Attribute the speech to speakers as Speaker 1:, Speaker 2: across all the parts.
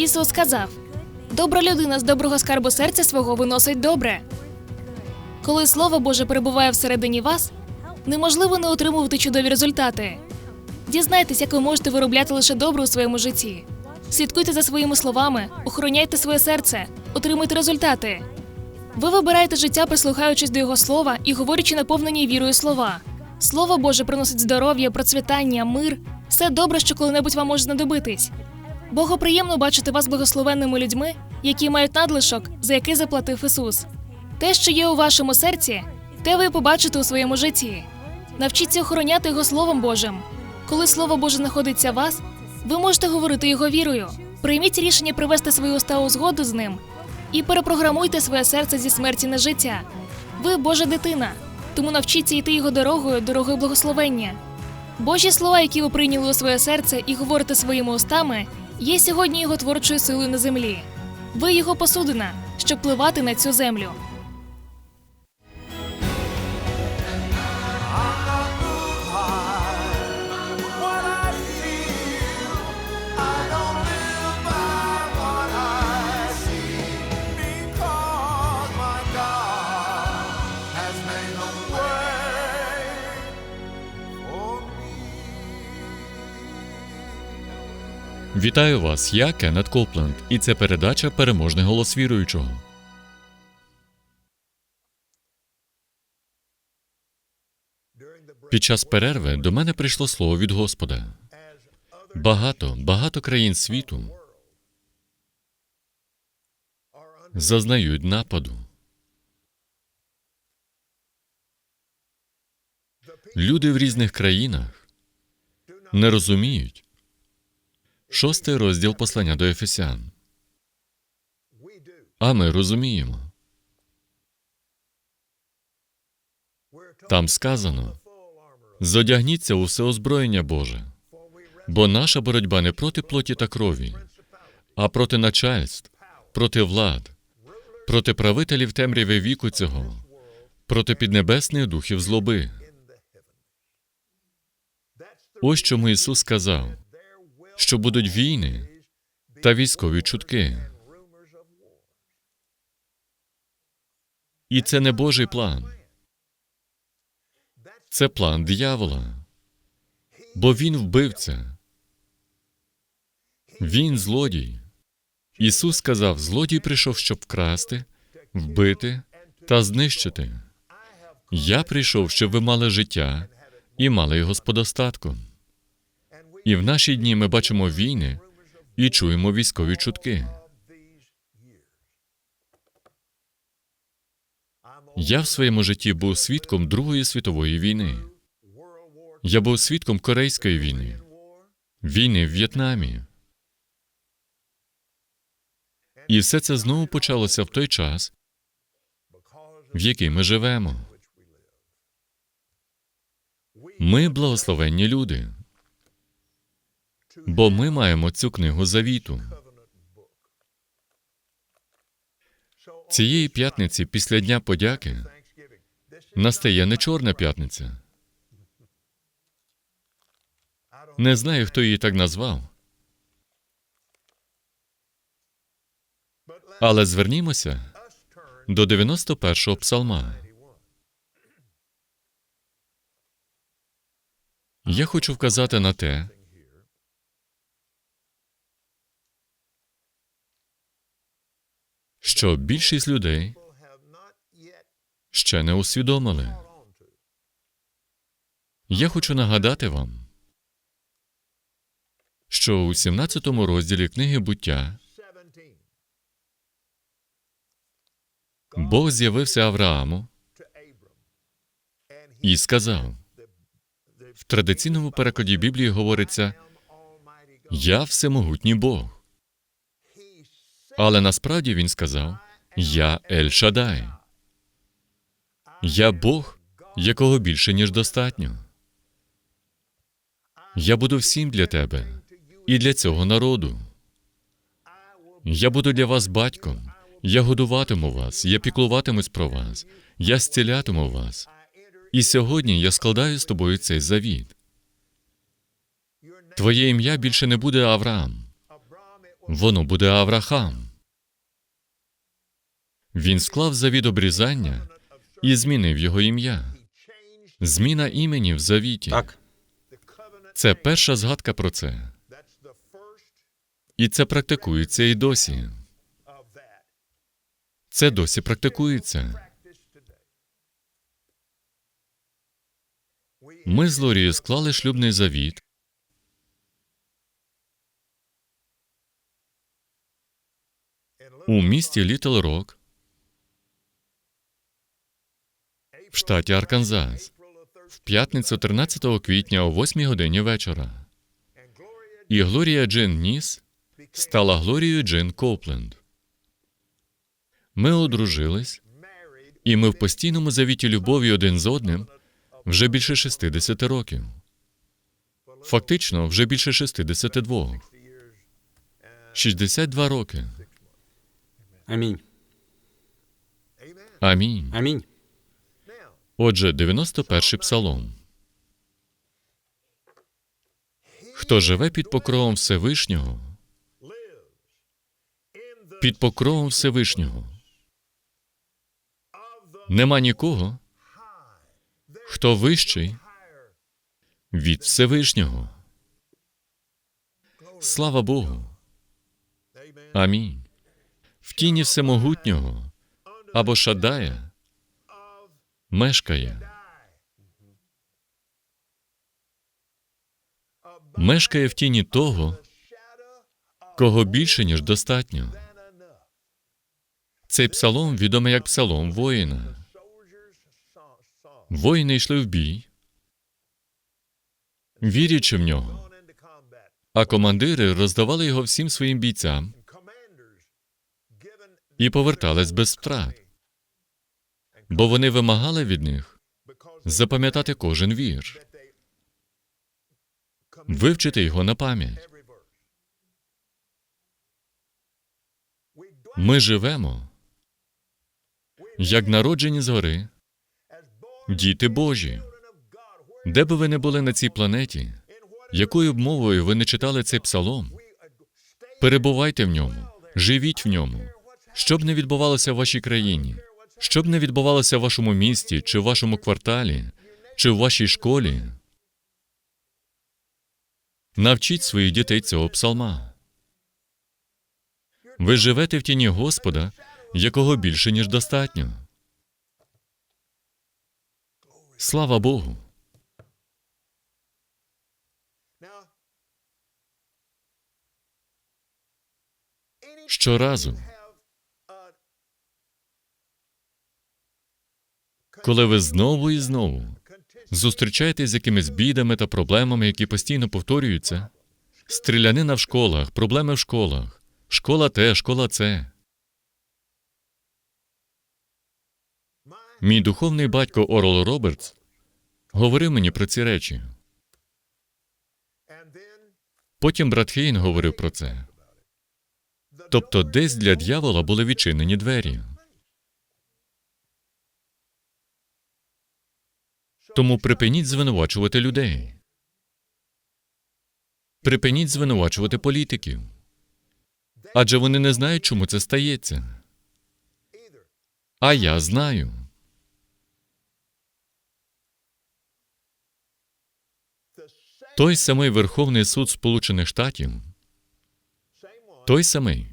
Speaker 1: Ісус сказав: Добра людина з доброго скарбу серця свого виносить добре. Коли Слово Боже перебуває всередині вас, неможливо не отримувати чудові результати. Дізнайтесь, як ви можете виробляти лише добре у своєму житті. Слідкуйте за своїми словами, охороняйте своє серце, отримуйте результати. Ви вибираєте життя, прислухаючись до його слова і говорячи наповнені вірою слова. Слово Боже приносить здоров'я, процвітання, мир, все добре, що коли-небудь вам може знадобитись. Богу приємно бачити вас благословенними людьми, які мають надлишок, за який заплатив Ісус. Те, що є у вашому серці, те ви побачите у своєму житті. Навчіться охороняти його Словом Божим. Коли Слово Боже знаходиться в вас, ви можете говорити його вірою. Прийміть рішення привести свої уста у згоду з ним і перепрограмуйте своє серце зі смерті на життя. Ви Божа дитина, тому навчіться йти його дорогою, дорогою благословення. Божі слова, які ви прийняли у своє серце і говорите своїми устами, є сьогодні його творчою силою на землі. Ви його посудина, щоб пливати на цю землю.
Speaker 2: Вітаю вас, я Кеннет Копленд, і це передача Переможний голос віруючого. Під час перерви до мене прийшло слово від Господа. Багато, багато країн світу зазнають нападу. Люди в різних країнах не розуміють шостий розділ послання до Ефесян. А ми розуміємо. Там сказано: зодягніться у все озброєння Боже, бо наша боротьба не проти плоті та крові, а проти начальств, проти влад, проти правителів темряви віку цього, проти піднебесних духів злоби. Ось чому Ісус сказав, що будуть війни та військові чутки. І це не Божий план. Це план диявола. Бо він вбивця. Він злодій. Ісус сказав: злодій прийшов, щоб вкрасти, вбити та знищити. Я прийшов, щоб ви мали життя і мали його з подостатком. І в наші дні ми бачимо війни і чуємо військові чутки. Я в своєму житті був свідком Другої світової війни. Я був свідком Корейської війни, війни в В'єтнамі. І все це знову почалося в той час, в який ми живемо. Ми благословенні люди, бо ми маємо цю книгу завіту. Цієї п'ятниці після Дня подяки настає не чорна п'ятниця. Не знаю, хто її так назвав. Але звернімося до 91-го псалма. Я хочу вказати на те, що більшість людей ще не усвідомили. Я хочу нагадати вам, що у 17 розділі книги буття Бог з'явився Аврааму і сказав: в традиційному перекладі Біблії говориться Я всемогутній Бог. Але насправді він сказав Я Ель Шадай. Я Бог, якого більше, ніж достатньо. Я буду всім для тебе і для цього народу. Я буду для вас батьком. Я годуватиму вас, я піклуватимусь про вас, я зцілятиму вас. І сьогодні я складаю з тобою цей завіт. Твоє ім'я більше не буде Авраам, Воно буде Аврахам. Він склав завіт обрізання і змінив його ім'я. Зміна імені в завіті.
Speaker 3: Так.
Speaker 2: Це перша згадка про це. І це практикується і досі. Це досі практикується. Ми з Лорією склали шлюбний завіт. У місті Літл Рок в штаті Арканзас в п'ятницю 13 квітня о 8 годині вечора. І Глорія Джин Ніс стала Глорією Джин Копленд. Ми одружились, і ми в постійному завіті любові один з одним вже більше 60 років. Фактично, вже більше 62. 62 роки.
Speaker 3: Амінь.
Speaker 2: Амінь.
Speaker 3: Амінь.
Speaker 2: Отже, 91-й псалом. Хто живе під покровом Всевишнього, під покровом Всевишнього. Нема нікого, хто вищий від Всевишнього. Слава Богу. Амінь. В тіні всемогутнього або Шадая мешкає. Мешкає в тіні того, кого більше, ніж достатньо. Цей псалом відомий як псалом воїна. Воїни йшли в бій, вірячи в нього, а командири роздавали його всім своїм бійцям і повертались без втрат, бо вони вимагали від них запам'ятати кожен вірш, вивчити його на пам'ять. Ми живемо, як народжені згори, діти Божі. Де би ви не були на цій планеті, якою б мовою ви не читали цей псалом, перебувайте в ньому, живіть в ньому. Що б не відбувалося в вашій країні, що б не відбувалося в вашому місті, чи в вашому кварталі, чи в вашій школі, навчіть своїх дітей цього псалма. Ви живете в тіні Господа, якого більше, ніж достатньо. Слава Богу. Щоразу, коли ви знову і знову зустрічаєтесь з якимись бідами та проблемами, які постійно повторюються, стрілянина в школах, проблеми в школах, школа те, школа це. Мій духовний батько Орл Робертс говорив мені про ці речі. Потім брат Хейн говорив про це. Тобто, десь для дьявола були відчинені двері. Тому припиніть звинувачувати людей. Припиніть звинувачувати політиків. Адже вони не знають, чому це стається. А я знаю. Той самий Верховний суд Сполучених Штатів, той самий,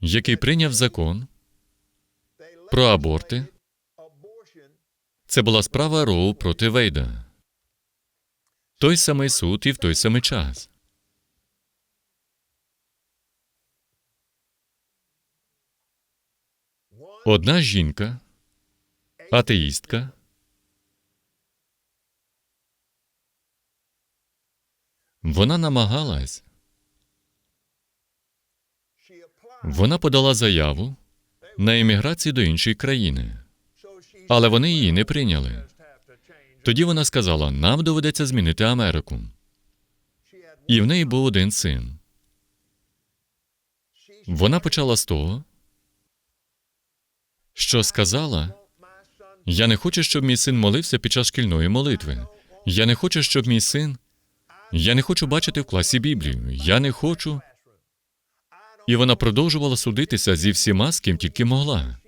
Speaker 2: який прийняв закон про аборти, це була справа Роу проти Вейда. Той самий суд і в той самий час. Одна жінка, атеїстка, вона намагалась, вона подала заяву на еміграцію до іншої країни, але вони її не прийняли. Тоді вона сказала: нам доведеться змінити Америку. І в неї був один син. Вона почала з того, що сказала: Я не хочу, щоб мій син молився під час шкільної молитви. Я не хочу, щоб мій син. Я не хочу бачити в класі Біблію. Я не хочу. І вона продовжувала судитися зі всіма, з ким тільки могла.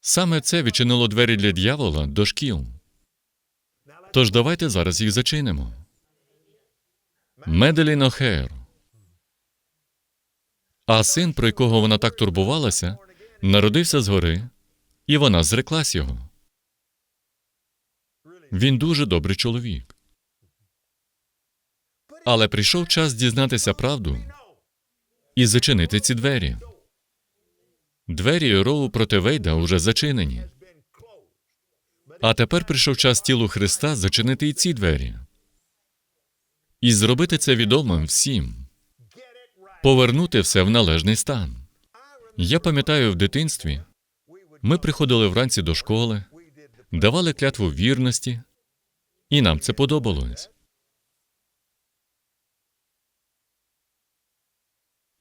Speaker 2: Саме це відчинило двері для дьявола до шкіл. Тож давайте зараз їх зачинимо. Меделін Охеєр. А син, про якого вона так турбувалася, народився згори, і вона зреклась його. Він дуже добрий чоловік. Але прийшов час дізнатися правду і зачинити ці двері. Двері Роу проти Вейда уже зачинені. А тепер прийшов час тілу Христа зачинити і ці двері. І зробити це відомим всім. Повернути все в належний стан. Я пам'ятаю в дитинстві, ми приходили вранці до школи, давали клятву вірності, і нам це подобалось.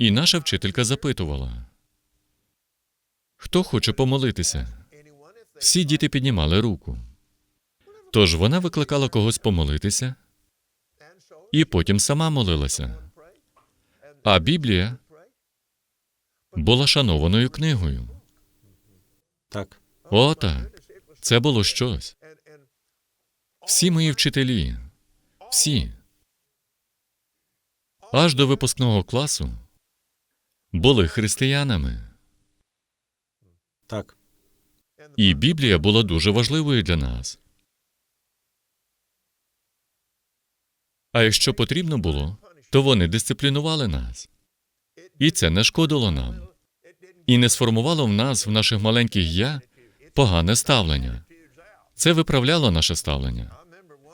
Speaker 2: І наша вчителька запитувала: Хто хоче помолитися? Всі діти піднімали руку. Тож вона викликала когось помолитися, і потім сама молилася. А Біблія була шанованою книгою.
Speaker 3: Так.
Speaker 2: О, так. Це було щось. Всі мої вчителі, всі, аж до випускного класу, були християнами.
Speaker 3: Так.
Speaker 2: І Біблія була дуже важливою для нас. А якщо потрібно було, то вони дисциплінували нас. І це не шкодило нам. І не сформувало в нас, в наших маленьких я, погане ставлення. Це виправляло наше ставлення.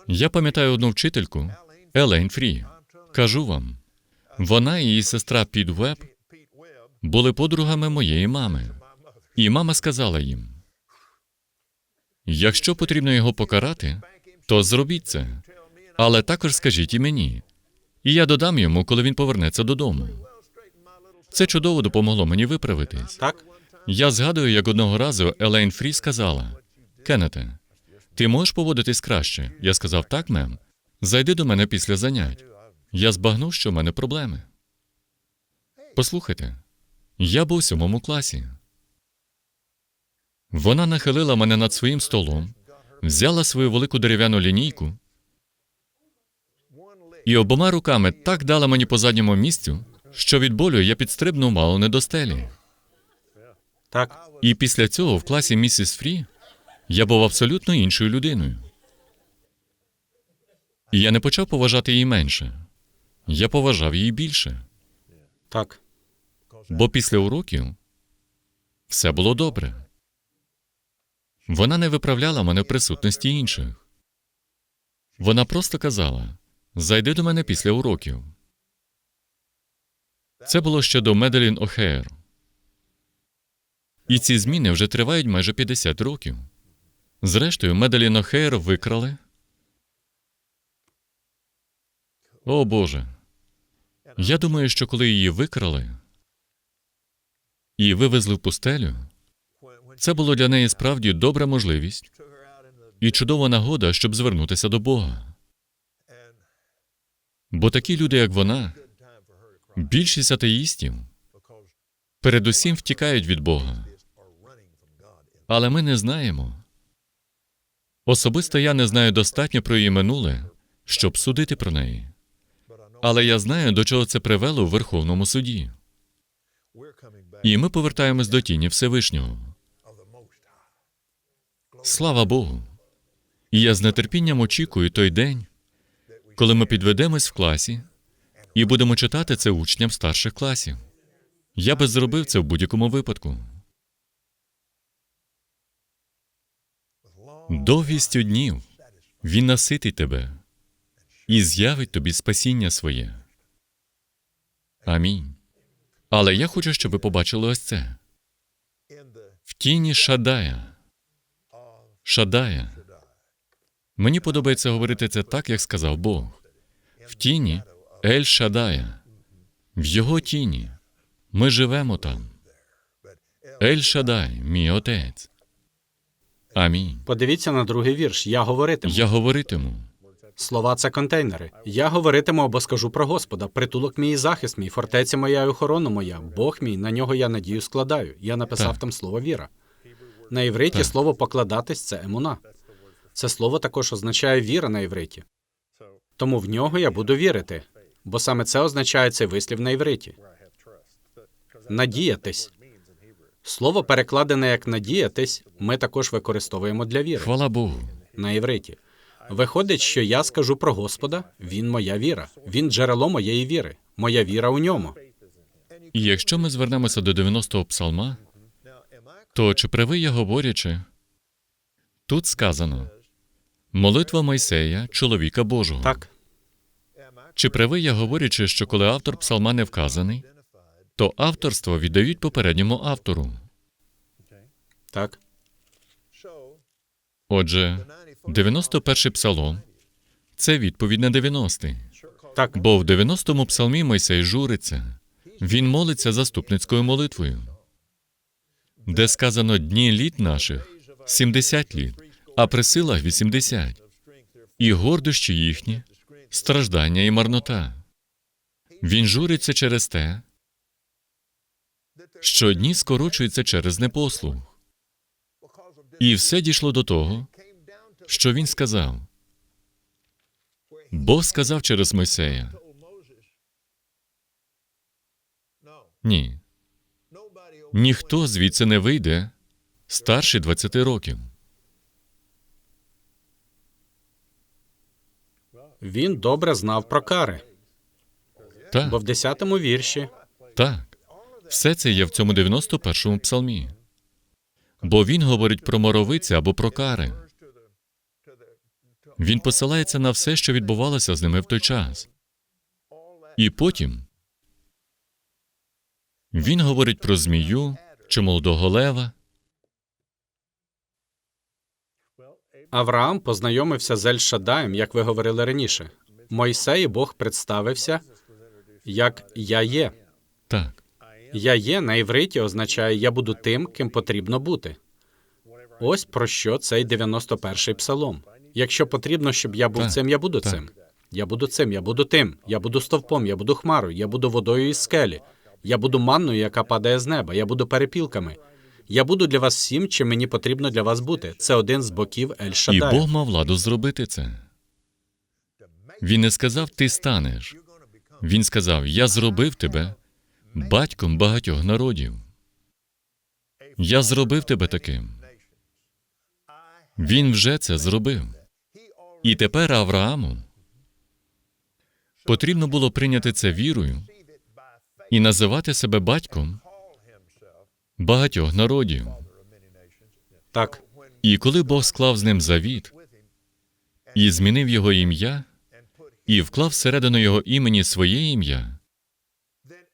Speaker 2: Я пам'ятаю одну вчительку Елейн Фрі. Кажу вам, вона і її сестра Під Веб були подругами моєї мами. І мама сказала їм: якщо потрібно його покарати, то зробіть це. Але також скажіть і мені. І я додам йому, коли він повернеться додому. Це чудово допомогло мені виправитись.
Speaker 3: Так.
Speaker 2: Я згадую, як одного разу Елейн Фрі сказала: Кеннете, ти можеш поводитись краще? Я сказав, так, мем. Зайди до мене після занять. Я збагнув, що в мене проблеми. Послухайте, я був у сьомому класі. Вона нахилила мене над своїм столом, взяла свою велику дерев'яну лінійку і обома руками так дала мені по задньому місцю, що від болю я підстрибнув мало не до стелі.
Speaker 3: Так.
Speaker 2: І після цього в класі місіс Фрі я був абсолютно іншою людиною. І я не почав поважати її менше. Я поважав її більше.
Speaker 3: Так.
Speaker 2: Бо після уроків все було добре. Вона не виправляла мене в присутності інших. Вона просто казала: зайди до мене після уроків. Це було ще до Меделін Охеєр. І ці зміни вже тривають майже 50 років. Зрештою, Меделін Охеєр викрали. О Боже. Я думаю, що коли її викрали і вивезли в пустелю, це було для неї справді добра можливість і чудова нагода, щоб звернутися до Бога. Бо такі люди, як вона, більшість атеїстів, передусім втікають від Бога. Але ми не знаємо. Особисто я не знаю достатньо про її минуле, щоб судити про неї. Але я знаю, до чого це привело в Верховному суді. І ми повертаємось до тіні Всевишнього. Слава Богу! І я з нетерпінням очікую той день, коли ми підведемось в класі і будемо читати це учням старших класів. Я би зробив це в будь-якому випадку. Довгістю днів він наситить тебе і з'явить тобі спасіння своє. Амінь. Але я хочу, щоб ви побачили ось це. В тіні Шадая. Шадая. Мені подобається говорити це так, як сказав Бог. В тіні Ель Шадая. В його тіні. Ми живемо там. Ель Шадай, мій отець. Амінь.
Speaker 3: Подивіться на другий вірш. Я говоритиму.
Speaker 2: Я говоритиму.
Speaker 3: Слова це контейнери. Я говоритиму або скажу про Господа. Притулок мій і захист мій, фортеця моя і охорона моя. Бог мій, на нього я надію складаю. Я написав
Speaker 2: Так.
Speaker 3: там слово віра. На івриті
Speaker 2: Так.
Speaker 3: слово покладатись це емуна. Це слово також означає віра на івриті. Тому в нього я буду вірити, бо саме це означає цей вислів на івриті. Надіятись. Слово, перекладене як надіятись, ми також використовуємо для віри
Speaker 2: Хвала Богу.
Speaker 3: на івриті. Виходить, що я скажу про Господа, він моя віра. Він джерело моєї віри. Моя віра у ньому.
Speaker 2: І якщо ми звернемося до 90-го псалма, то чи правий я говорячи? Тут сказано молитва Мойсея, чоловіка Божого.
Speaker 3: Так,
Speaker 2: Чи правий я говорячи, що коли автор псалма не вказаний, то авторство віддають попередньому автору.
Speaker 3: так,
Speaker 2: Отже, 91-й псалом це відповідь на 90-й.
Speaker 3: так,
Speaker 2: Бо в 90-му псалмі Мойсей журиться. Він молиться заступницькою молитвою, де сказано дні літ наших 70 літ, а при силах 80. І гордощі їхні, страждання і марнота. Він журиться через те, що дні скорочуються через непослух. І все дійшло до того, що він сказав. Бог сказав через Мойсея. Ні, ніхто звідси не вийде старший 20 років.
Speaker 3: він добре знав про кари, бо в 10-му вірші
Speaker 2: так. Все це є в цьому 91-му псалмі. Бо він говорить про моровиці або про кари. Він посилається на все, що відбувалося з ними в той час. І потім він говорить про змію чи молодого лева.
Speaker 3: Авраам познайомився з Ель-Шадаєм, як ви говорили раніше. Мойсеї Бог представився як Я є.
Speaker 2: Так,
Speaker 3: Я є на івриті означає я буду тим, ким потрібно бути. Ось про що цей 91-й псалом. Якщо потрібно, щоб я був
Speaker 2: Так,
Speaker 3: цим, я буду
Speaker 2: так.
Speaker 3: цим. Я буду цим, я буду тим. Я буду стовпом, я буду хмарою, я буду водою із скелі. Я буду манною, яка падає з неба. Я буду перепілками. Я буду для вас всім, чим мені потрібно для вас бути. Це один з боків Ель
Speaker 2: і Бог мав владу зробити це. Він не сказав, ти станеш. Він сказав: Я зробив тебе батьком багатьох народів. Я зробив тебе таким. Він вже це зробив. І тепер Аврааму потрібно було прийняти це вірою і називати себе батьком багатьох народів.
Speaker 3: Так,
Speaker 2: І коли Бог склав з ним завіт і змінив його ім'я, і вклав всередину його імені своє ім'я,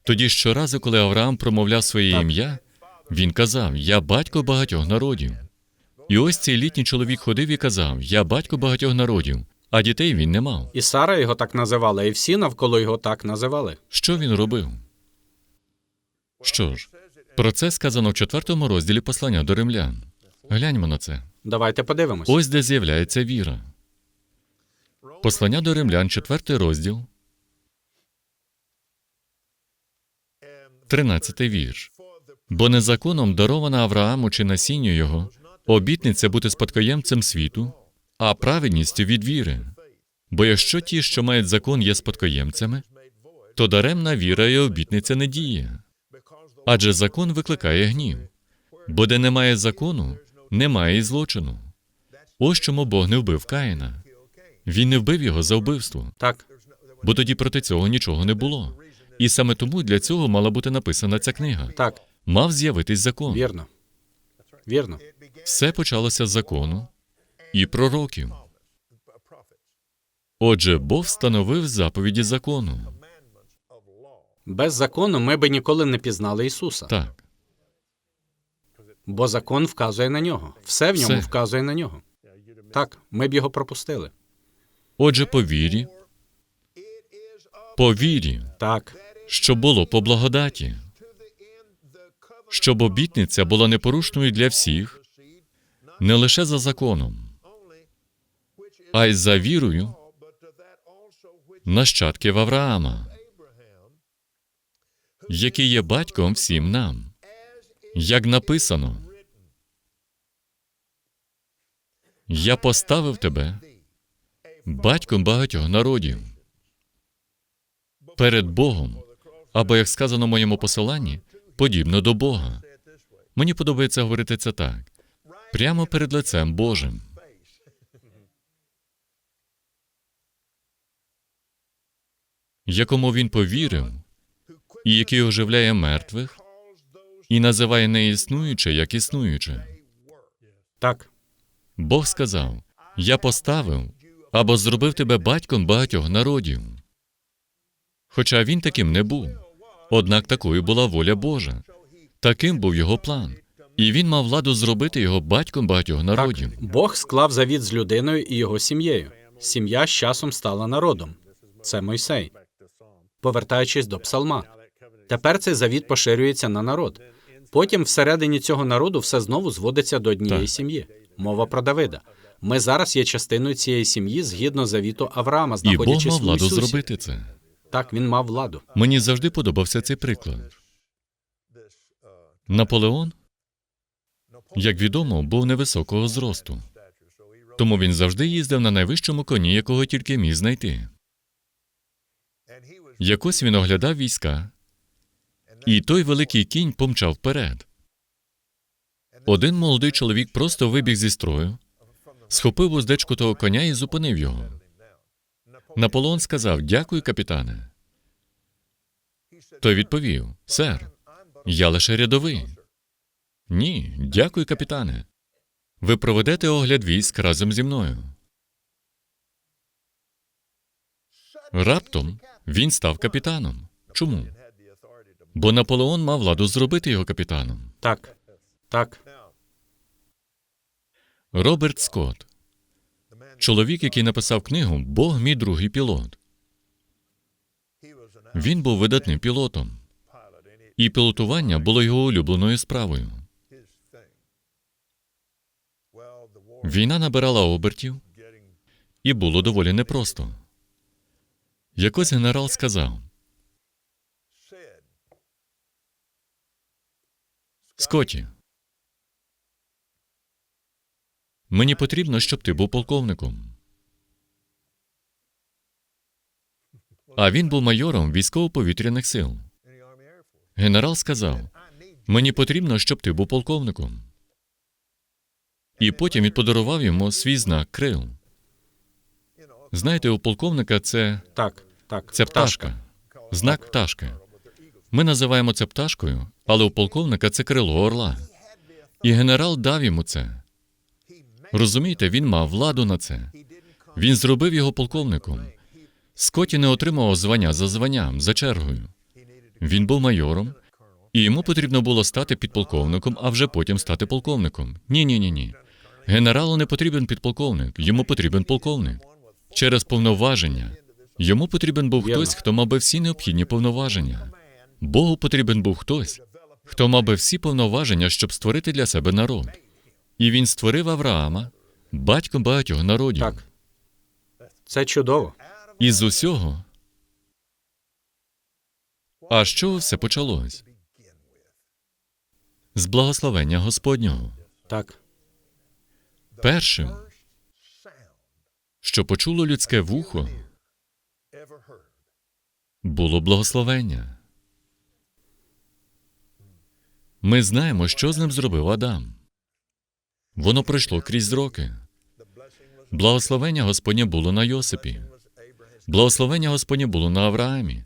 Speaker 2: тоді щоразу, коли Авраам промовляв своє
Speaker 3: Так.
Speaker 2: ім'я, він казав: Я батько багатьох народів. І ось цей літній чоловік ходив і казав: Я батько багатьох народів, а дітей він не мав.
Speaker 3: і Сара його так називала, і всі навколо його так називали.
Speaker 2: Що він робив? Що ж, про це сказано в четвертому розділі послання до римлян. Гляньмо на це.
Speaker 3: Давайте подивимось.
Speaker 2: Ось де з'являється віра. Послання до римлян, четвертий розділ, 13 вірш. Бо незаконом дарована Аврааму чи насінню його обітниця бути спадкоємцем світу, а праведністю від віри. Бо якщо ті, що мають закон, є спадкоємцями, то даремна віра і обітниця не діє. Адже закон викликає гнів. Бо де немає закону, немає і злочину. Ось чому Бог не вбив Каїна. Він не вбив його за вбивство,
Speaker 3: Так,
Speaker 2: бо тоді проти цього нічого не було. І саме тому для цього мала бути написана ця книга.
Speaker 3: так,
Speaker 2: Мав з'явитись закон.
Speaker 3: вірно. Вірно.
Speaker 2: Все почалося з закону і пророків. Отже, Бог встановив заповіді закону.
Speaker 3: Без закону ми би ніколи не пізнали Ісуса,
Speaker 2: Так,
Speaker 3: бо закон вказує на нього. Все в ньому
Speaker 2: Все.
Speaker 3: вказує на нього. Так, ми б його пропустили.
Speaker 2: отже, по вірі, по вірі,
Speaker 3: Так,
Speaker 2: що було по благодаті, щоб обітниця була непорушною для всіх, не лише за законом, а й за вірою нащадків Авраама, який є батьком всім нам, як написано. Я поставив тебе батьком багатьох народів перед Богом, або, як сказано в моєму посиланні, подібно до Бога. Мені подобається говорити це так: прямо перед лицем Божим. Якому він повірив, і який оживляє мертвих, і називає неіснуюче як існуюче.
Speaker 3: Так,
Speaker 2: Бог сказав: Я поставив або зробив тебе батьком багатьох народів. Хоча він таким не був. Однак такою була воля Божа. Таким був його план. І він мав владу зробити його батьком багатьох народів.
Speaker 3: так. Бог склав завіт з людиною і його сім'єю. Сім'я з часом стала народом. Це Мойсей. Повертаючись до псалма. Тепер цей завіт поширюється на народ. Потім всередині цього народу все знову зводиться до однієї
Speaker 2: Так.
Speaker 3: сім'ї. Мова про Давида. Ми зараз є частиною цієї сім'ї згідно завіту Авраама,
Speaker 2: І Бог
Speaker 3: знаходячись
Speaker 2: мав владу
Speaker 3: Ісусі.
Speaker 2: зробити це.
Speaker 3: Так, він мав владу.
Speaker 2: Мені завжди подобався цей приклад. Наполеон, як відомо, був невисокого зросту. Тому він завжди їздив на найвищому коні, якого тільки міг знайти. Якось він оглядав війська, і той великий кінь помчав вперед. Один молодий чоловік просто вибіг зі строю, схопив уздечку того коня і зупинив його. Наполеон сказав: Дякую, капітане. Той відповів: Сер, я лише рядовий. Ні, дякую, капітане. Ви проведете огляд військ разом зі мною. Раптом він став капітаном. Чому? Бо Наполеон мав владу зробити його капітаном.
Speaker 3: Так, так,
Speaker 2: Роберт Скотт, чоловік, який написав книгу Бог мій другий пілот. Він був видатним пілотом, і пілотування було його улюбленою справою. Війна набирала обертів, і було доволі непросто. Якось генерал сказав: Скотті, мені потрібно, щоб ти був полковником. А він був майором військово-повітряних сил. Генерал сказав: Мені потрібно, щоб ти був полковником. І потім він подарував йому свій знак крил. Знаєте, у полковника це,
Speaker 3: так, так.
Speaker 2: це пташка, знак пташки. Ми називаємо це пташкою, але у полковника це крило орла. І генерал дав йому це. Розумієте, він мав владу на це. Він зробив його полковником. Скотті не отримував звання за званням, за чергою. Він був майором, і йому потрібно було стати підполковником, а вже потім стати полковником. Ні, ні, ні, ні. Генералу не потрібен підполковник, йому потрібен полковник. Через повноваження. Йому потрібен був хтось, хто мав би всі необхідні повноваження. Богу потрібен був хтось, хто мав би всі повноваження, щоб створити для себе народ. І він створив Авраама, батьком багатьох народів.
Speaker 3: Так. Це чудово.
Speaker 2: І з усього. А що все почалось? З благословення Господнього.
Speaker 3: Так,
Speaker 2: Першим, що почуло людське вухо, було благословення. Ми знаємо, що з ним зробив Адам. Воно пройшло крізь роки. Благословення Господнє було на Йосипі. Благословення Господнє було на Авраамі.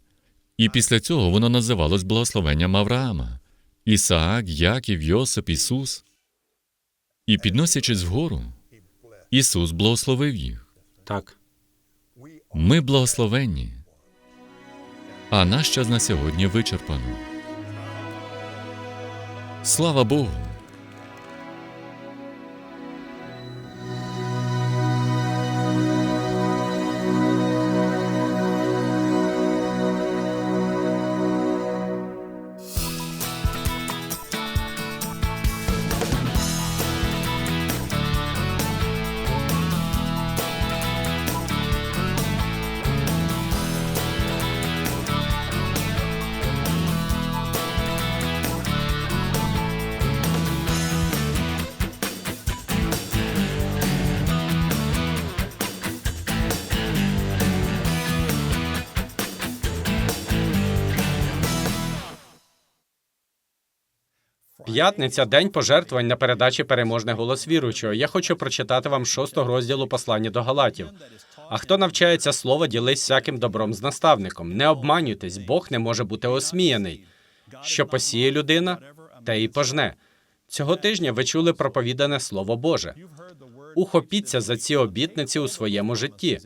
Speaker 2: І після цього воно називалось благословенням Авраама. Ісаак, Яків, Йосип, Ісус. І підносячись вгору, Ісус благословив їх.
Speaker 3: так.
Speaker 2: Ми благословенні. А наш час на сьогодні вичерпано. Слава Богу!
Speaker 3: П'ятниця день пожертвувань на передачі переможний голос віруючого. Я хочу прочитати вам шостого розділу послання до Галатів. А хто навчається слова, ділись всяким добром з наставником. Не обманюйтесь, Бог не може бути осміяний. Що посіє людина, те і пожне. Цього тижня ви чули проповідане Слово Боже. Ухопіться за ці обітниці у своєму житті.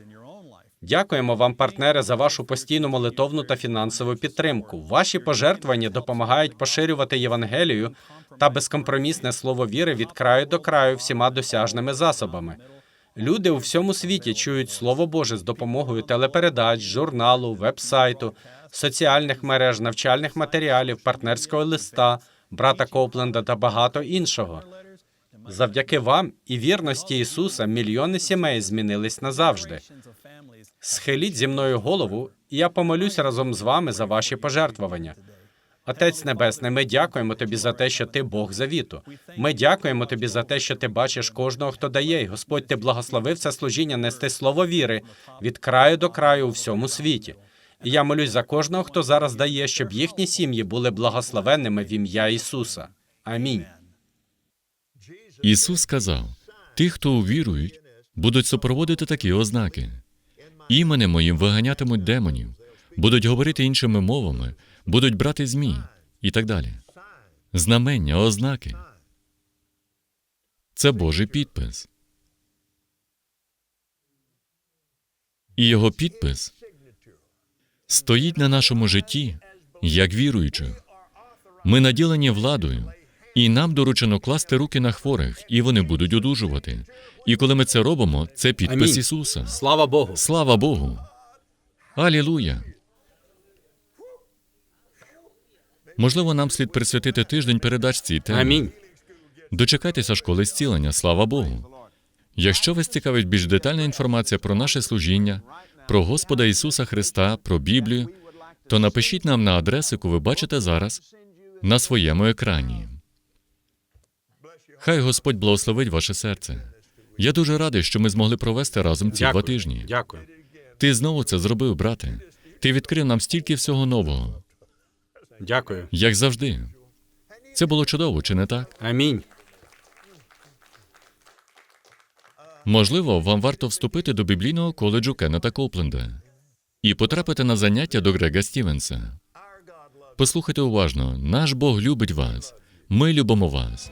Speaker 3: Дякуємо вам, партнери, за вашу постійну молитовну та фінансову підтримку. Ваші пожертвування допомагають поширювати Євангелію та безкомпромісне слово віри від краю до краю всіма досяжними засобами. Люди у всьому світі чують Слово Боже з допомогою телепередач, журналу, вебсайту, соціальних мереж, навчальних матеріалів, партнерського листа, брата Копленда та багато іншого. Завдяки вам і вірності Ісуса мільйони сімей змінились назавжди. Схиліть зі мною голову, і я помолюсь разом з вами за ваші пожертвування. Отець Небесний, ми дякуємо тобі за те, що ти Бог завіту. Ми дякуємо тобі за те, що ти бачиш кожного, хто дає. І Господь, ти благословив це служіння нести слово віри від краю до краю у всьому світі. І я молюсь за кожного, хто зараз дає, щоб їхні сім'ї були благословенними в ім'я Ісуса. Амінь.
Speaker 2: Ісус сказав: Ті, хто увірують, будуть супроводити такі ознаки. Іменем моїм виганятимуть демонів, будуть говорити іншими мовами, будуть брати змій і так далі. Знамення, ознаки. Це Божий підпис. І його підпис стоїть на нашому житті як віруючих. Ми наділені владою, і нам доручено класти руки на хворих, і вони будуть одужувати. І коли ми це робимо, це підпис
Speaker 3: Амінь.
Speaker 2: Ісуса.
Speaker 3: Слава Богу.
Speaker 2: Слава Богу! Алілуя! Можливо, нам слід присвятити тиждень передач цій темі.
Speaker 3: Амінь.
Speaker 2: Дочекайтеся школи зцілення, слава Богу. Якщо вас цікавить більш детальна інформація про наше служіння, про Господа Ісуса Христа, про Біблію, то напишіть нам на адресу, яку ви бачите зараз на своєму екрані. Хай Господь благословить ваше серце. Я дуже радий, що ми змогли провести разом ці два тижні.
Speaker 3: Дякую.
Speaker 2: Ти знову це зробив, брате. Ти відкрив нам стільки всього нового,
Speaker 3: Дякую.
Speaker 2: як завжди. Це було чудово, чи не так?
Speaker 3: Амінь.
Speaker 2: Можливо, вам варто вступити до біблійного коледжу Кеннета Копленда і потрапити на заняття до Грега Стівенса. Послухайте уважно, наш Бог любить вас. Ми любимо вас.